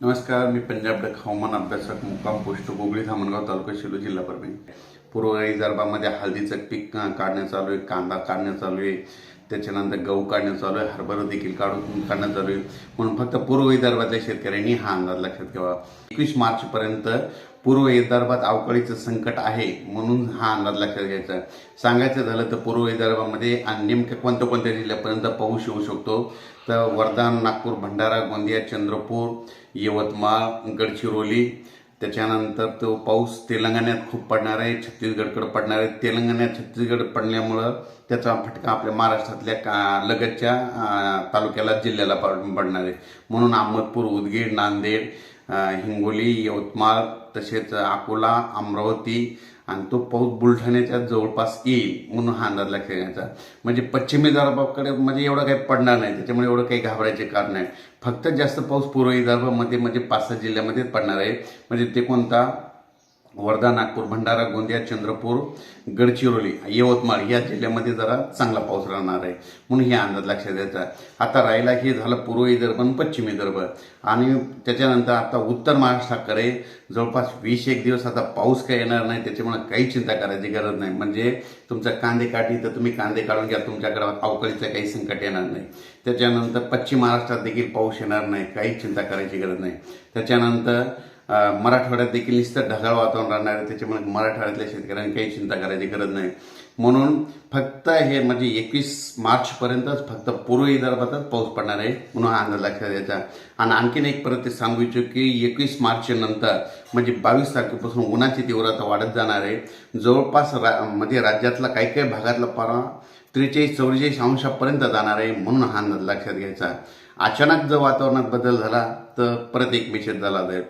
नमस्कार मी पंजाब डक हवामान अभ्यासक मुक्काम पोस्ट गोगळी धामणगाव तालुका शिलो जिल्हा परभणी. पूर्व विदर्भामध्ये हळदीचं पीक काढण्यात चालू आहे कांदा काढण्यात चालू आहे. त्याच्यानंतर गहू काढणं चालू आहे हरभरा देखील काढून काढणं चालू आहे. म्हणून फक्त पूर्व विदर्भातल्या शेतकऱ्यांनी हा अंदाज लक्षात घ्यावा एकवीस मार्चपर्यंत पूर्व विदर्भात अवकाळीचं संकट आहे म्हणून हा अंदाज लक्षात घ्यायचा सांगायचं झालं तर पूर्व विदर्भामध्ये आणि कोणत्या कोणत्या जिल्ह्यापर्यंत पाऊस येऊ शकतो? तर वर्धा नागपूर भंडारा गोंदिया चंद्रपूर यवतमाळ गडचिरोली त्याच्यानंतर तो पाऊस तेलंगणात खूप पडणार आहे छत्तीसगडकडे पडणार आहे. तेलंगणात छत्तीसगड पडल्यामुळं त्याचा फटका आपल्या महाराष्ट्रातल्या का लगतच्या तालुक्याला जिल्ह्याला पडणार आहे. म्हणून अहमदपूर उदगीर नांदेड हिंगोली यवतमाळ तसेच अकोला अमरावती आणि तो पाऊस बुलढाण्याच्या जवळपास येईल म्हणून हा अंदाज लक्षात म्हणजे पश्चिमी विदर्भाकडे म्हणजे एवढं काही पडणार नाही त्याच्यामुळे एवढं काही घाबरायचे कारण नाही. फक्त जास्त पाऊस पूर्व विदर्भामध्ये म्हणजे पाच सहा जिल्ह्यामध्येच पडणार आहे. म्हणजे ते कोणता? वर्धा नागपूर भंडारा गोंदिया चंद्रपूर गडचिरोली यवतमाळ या जिल्ह्यामध्ये जरा चांगला पाऊस राहणार आहे. म्हणून हे अंदाज लक्षात द्यायचा आता राहिला हे झालं पूर्व विदर्भ आणि पश्चिम विदर्भ. आणि त्याच्यानंतर आता उत्तर महाराष्ट्राकडे जवळपास वीस एक दिवस आता पाऊस काही येणार नाही त्याच्यामुळे काही चिंता करायची गरज नाही. म्हणजे तुमचा कांदे काढली तर तुम्ही कांदे काढून घ्या तुमच्याकडे अवकाळीचं काही संकट येणार नाही. त्याच्यानंतर पश्चिम महाराष्ट्रात देखील पाऊस येणार नाही काही चिंता करायची गरज नाही. त्याच्यानंतर मराठवाड्यात देखील नुसतं ढगाळ वातावरण राहणार आहे त्याच्यामुळे मराठवाड्यातल्या शेतकऱ्यांनी काही चिंता करायची गरज नाही. म्हणून फक्त हे म्हणजे एकवीस मार्चपर्यंतच फक्त पूर्व विदर्भातच पाऊस पडणार आहे म्हणून हा अंदाज लक्षात द्यायचा आणि आणखीन एक परत ते सांगू इच्छितो की एकवीस मार्च नंतर म्हणजे बावीस तारखेपासून उन्हाची तीव्रता वाढत जाणार आहे. जवळपास रा म्हणजे राज्यातला काही काही भागातला पारा त्रेचाळीस चौवेचाळीस अंशापर्यंत जाणार आहे म्हणून हा अंदाज लक्षात घ्यायचा. अचानक जर वातावरणात बदल झाला तर परत एक मेसेज झाला जाईल